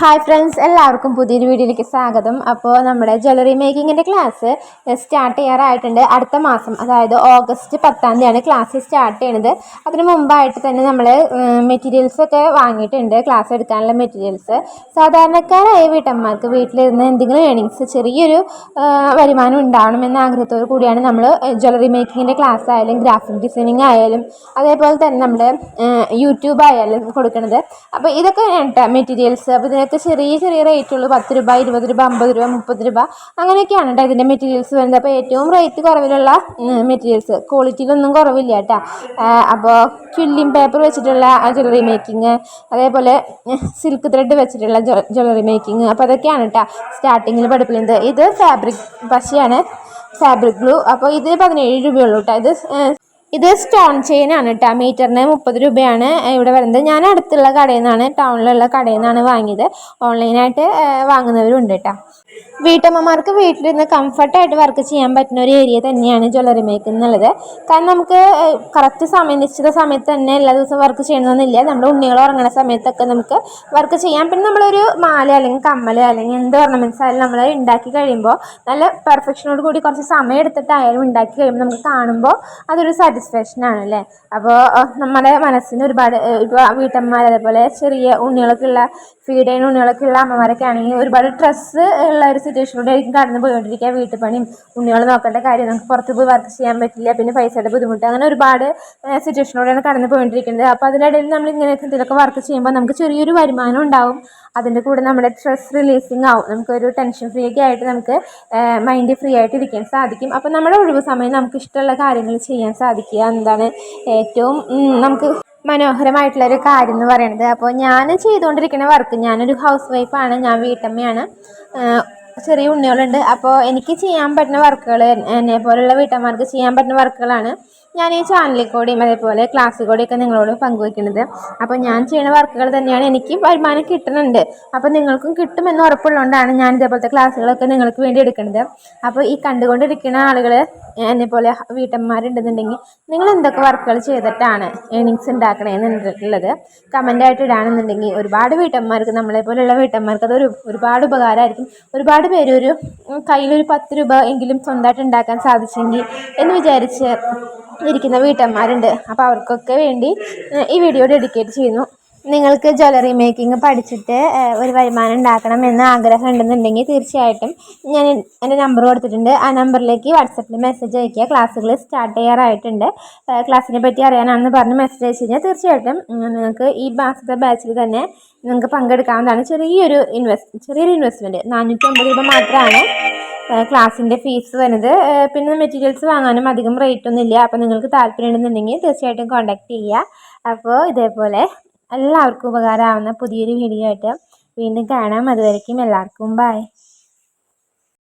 Hi friends എല്ലാവർക്കും പുതിയൊരു വീഡിയോയിലേക്ക് സ്വാഗതം. അപ്പോൾ നമ്മുടെ ജ്വല്ലറി മേക്കിങ്ങിന്റെ ക്ലാസ് സ്റ്റാർട്ട് ചെയ്യാറായിട്ടുണ്ട്. അടുത്ത മാസം അതായത് ഓഗസ്റ്റ് പത്താം തീയതിയാണ് ക്ലാസ് സ്റ്റാർട്ട് ചെയ്യണത്. അതിന് മുമ്പായിട്ട് തന്നെ നമ്മൾ മെറ്റീരിയൽസ് ഒക്കെ വാങ്ങിയിട്ടുണ്ട്. ക്ലാസ് എടുക്കാനുള്ള മെറ്റീരിയൽസ് സാധാരണക്കാരായ വീട്ടമ്മമാർക്ക് വീട്ടിലിരുന്ന് എന്തെങ്കിലും ഏണിങ്സ് ചെറിയൊരു വരുമാനം ഉണ്ടാവണമെന്ന ആഗ്രഹത്തോടു കൂടിയാണ് നമ്മൾ ജ്വല്ലറി മേക്കിങ്ങിന്റെ ക്ലാസ് ആയാലും ഗ്രാഫിക് ഡിസൈനിങ് ആയാലും അതേപോലെ തന്നെ നമ്മുടെ യൂട്യൂബ് ആയാലും കൊടുക്കുന്നത് അപ്പോൾ ഇതൊക്കെ മെറ്റീരിയൽസ് അപ്പോൾ ഇതിനൊക്കെ ചെറിയ ചെറിയ റേറ്റ് ഉള്ളൂ. പത്ത് രൂപ ഇരുപത് രൂപ അമ്പത് രൂപ മുപ്പത് രൂപ. അങ്ങനെയൊക്കെയാണ് കേട്ടോ ഇതിന്റെ മെറ്റീരിയൽസ് വരുന്നത്. അപ്പോൾ ഏറ്റവും റേറ്റ് കുറവിലുള്ള മെറ്റീരിയൽസ് ക്വാളിറ്റിയിലൊന്നും കുറവില്ല കേട്ടോ അപ്പോൾ ക്വില്ലിംഗ് പേപ്പർ വെച്ചിട്ടുള്ള ജ്വല്ലറി മേക്കിങ് അതേപോലെ സിൽക്ക് ത്രെഡ് വെച്ചിട്ടുള്ള ജ്വല്ലറി മേക്കിങ് അപ്പോൾ അതൊക്കെയാണ് കേട്ടോ സ്റ്റാർട്ടിങ്ങിൽ പഠിപ്പിക്കുന്നത്. ഇത് ഫാബ്രിക് പശയാണ്. ഫാബ്രിക് ഗ്ലൂ അപ്പോൾ ഇത് പതിനേഴ് രൂപയുള്ളൂ കേട്ടോ ഇത് ഇത് സ്റ്റോൺ ചെയിൻ ആണ് കേട്ടോ മീറ്ററിന് മുപ്പത് രൂപയാണ് ഇവിടെ വരുന്നത്. ഞാൻ അടുത്തുള്ള കടയിൽ നിന്നാണ് ടൗണിലുള്ള കടയിൽ നിന്നാണ് വാങ്ങിയത്. ഓൺലൈനായിട്ട് വാങ്ങുന്നവരുണ്ട് കേട്ടോ വീട്ടമ്മമാർക്ക് വീട്ടിലിരുന്ന് കംഫർട്ടായിട്ട് വർക്ക് ചെയ്യാൻ പറ്റുന്ന ഒരു ഏരിയ തന്നെയാണ് ജ്വല്ലറി മേക്ക് എന്നുള്ളത്. കാരണം നമുക്ക് കറക്റ്റ് സമയം നിശ്ചിത സമയത്ത് തന്നെ എല്ലാ ദിവസവും വർക്ക് ചെയ്യണമെന്നില്ല. നമ്മൾ ഉണ്ണികൾ ഉറങ്ങുന്ന സമയത്തൊക്കെ നമുക്ക് വർക്ക് ചെയ്യാം. പിന്നെ നമ്മളൊരു മാല അല്ലെങ്കിൽ കമ്മൽ അല്ലെങ്കിൽ എന്ത് ഓർണമെന്റ്സ് ആയാലും നമ്മൾ ഉണ്ടാക്കി കഴിയുമ്പോൾ നല്ല പെർഫെക്ഷനോട് കൂടി കുറച്ച് സമയം എടുത്തിട്ടായാലും ഉണ്ടാക്കി കഴിയുമ്പോൾ നമുക്ക് കാണുമ്പോൾ അതൊരു സാറ്റിസ്ഫാക്ഷൻ ആണ് അല്ലേ? അപ്പോൾ നമ്മുടെ മനസ്സിന് ഒരുപാട് ഇപ്പോൾ വീട്ടമ്മമാർ അതേപോലെ ചെറിയ ഉണ്ണികളൊക്കെ ഉള്ള ഫീഡ് ഉണ്ണികളൊക്കെ ഉള്ള അമ്മമാരൊക്കെ ആണെങ്കിൽ ഒരുപാട് ഡ്രസ്സ് ഉള്ള ഒരു സിറ്റുവേഷനിലൂടെ ആയിരിക്കും കടന്നു പോയിക്കൊണ്ടിരിക്കുക വീട്ടു പണിയും ഉണ്ണികൾ നോക്കേണ്ട കാര്യം നമുക്ക് പുറത്ത് പോയി വർക്ക് ചെയ്യാൻ പറ്റില്ല. പിന്നെ പൈസയുടെ ബുദ്ധിമുട്ട്. അങ്ങനെ ഒരുപാട് സിറ്റുവേഷനിലൂടെയാണ് കടന്നു പോയിക്കൊണ്ടിരിക്കുന്നത് അപ്പോൾ അതിനിടയിൽ നമ്മൾ ഇങ്ങനെ എന്തെങ്കിലുമൊക്കെ വർക്ക് ചെയ്യുമ്പോൾ നമുക്ക് ചെറിയൊരു വരുമാനം ഉണ്ടാവും. അതിന്റെ കൂടെ നമ്മുടെ സ്ട്രെസ് റിലീസിങ് ആവും. നമുക്കൊരു ടെൻഷൻ ഫ്രീ ഒക്കെ ആയിട്ട് നമുക്ക് മൈൻഡ് ഫ്രീ ആയിട്ട് ഇരിക്കാൻ സാധിക്കും. അപ്പോൾ നമ്മുടെ ഒഴിവ് സമയം നമുക്ക് ഇഷ്ടമുള്ള കാര്യങ്ങൾ ചെയ്യാൻ സാധിക്കുക. എന്താണ് ഏറ്റവും നമുക്ക് മനോഹരമായിട്ടുള്ള ഒരു കാര്യം എന്ന് പറയുന്നത്. അപ്പോൾ ഞാൻ ചെയ്തുകൊണ്ടിരിക്കുന്ന വർക്ക് ഞാനൊരു ഹൗസ് വൈഫാണ് ഞാൻ വീട്ടമ്മയാണ്. ചെറിയ ഉണ്ണികളുണ്ട്. അപ്പോൾ എനിക്ക് ചെയ്യാൻ പറ്റുന്ന വർക്കുകൾ എന്നെ പോലെയുള്ള വീട്ടമ്മമാർക്ക് ചെയ്യാൻ പറ്റുന്ന വർക്കുകളാണ് ഞാൻ ഈ ചാനലിൽ കൂടിയും അതേപോലെ ക്ലാസ്സിൽ കൂടിയൊക്കെ നിങ്ങളോട് പങ്കുവയ്ക്കുന്നത്. അപ്പോൾ ഞാൻ ചെയ്യുന്ന വർക്കുകൾ തന്നെയാണ് എനിക്ക് വരുമാനം കിട്ടുന്നുണ്ട്. അപ്പോൾ നിങ്ങൾക്കും കിട്ടുമെന്ന് ഉറപ്പുള്ളതുകൊണ്ടാണ് ഞാൻ ഇതേപോലത്തെ ക്ലാസ്സുകളൊക്കെ നിങ്ങൾക്ക് വേണ്ടി എടുക്കുന്നത്. അപ്പോൾ ഈ കണ്ടുകൊണ്ടിരിക്കുന്ന ആളുകൾ എന്നെപ്പോലെ പോലെ വീട്ടമ്മമാരുണ്ടെന്നുണ്ടെങ്കിൽ നിങ്ങൾ എന്തൊക്കെ വർക്കുകൾ ചെയ്തിട്ടാണ് ഏണിങ്സ് ഉണ്ടാക്കണേന്നുള്ളത് കമന്റായിട്ട് ഇടാണെന്നുണ്ടെങ്കിൽ ഒരുപാട് വീട്ടമ്മമാർക്ക് നമ്മളെ പോലെയുള്ള വീട്ടമ്മമാർക്ക് അതൊരു ഒരുപാട് ഉപകാരമായിരിക്കും. ഒരുപാട് പേര് ഒരു കയ്യിലൊരു പത്ത് രൂപ എങ്കിലും സ്വന്തമായിട്ട് ഉണ്ടാക്കാൻ സാധിച്ചെങ്കിൽ എന്ന് വിചാരിച്ച് ഇരിക്കുന്ന വീട്ടമ്മമാരുണ്ട്. അപ്പോൾ അവർക്കൊക്കെ വേണ്ടി ഈ വീഡിയോ ഡെഡിക്കേറ്റ് ചെയ്യുന്നു. നിങ്ങൾക്ക് ജ്വല്ലറി മേക്കിംഗ് പഠിച്ചിട്ട് ഒരു വരുമാനം ഉണ്ടാക്കണം എന്ന് ആഗ്രഹം ഉണ്ടെന്നുണ്ടെങ്കിൽ തീർച്ചയായിട്ടും ഞാൻ എന്റെ നമ്പർ കൊടുത്തിട്ടുണ്ട്. ആ നമ്പറിലേക്ക് വാട്സപ്പിൽ മെസ്സേജ് അയക്കുക. ക്ലാസ്സുകൾ സ്റ്റാർട്ട് ചെയ്യാറായിട്ടുണ്ട്. ക്ലാസ്സിനെ പറ്റി അറിയാനാണെന്ന് പറഞ്ഞ് മെസ്സേജ് അയച്ചു കഴിഞ്ഞാൽ തീർച്ചയായിട്ടും നിങ്ങൾക്ക് ഈ മാസത്തെ ബാച്ചിൽ തന്നെ നിങ്ങൾക്ക് പങ്കെടുക്കാവുന്നതാണ്. ചെറിയൊരു ഇൻവെസ്റ്റ് ചെറിയൊരു ഇൻവെസ്റ്റ്മെന്റ് നാനൂറ്റി അമ്പത് രൂപ മാത്രമാണ് ക്ലാസ്സിന്റെ ഫീസ് വരുന്നത്. പിന്നെ മെറ്റീരിയൽസ് വാങ്ങാനും അധികം റേറ്റ് ഒന്നും ഇല്ല. അപ്പോൾ നിങ്ങൾക്ക് താല്പര്യം ഉണ്ടെന്നുണ്ടെങ്കിൽ തീർച്ചയായിട്ടും കോൺടാക്ട് ചെയ്യുക. അപ്പോൾ ഇതേപോലെ എല്ലാവർക്കും ഉപകാരമാവുന്ന പുതിയൊരു വീഡിയോ ആയിട്ട് വീണ്ടും കാണാം. അതുവരയ്ക്കും എല്ലാവർക്കും ബൈ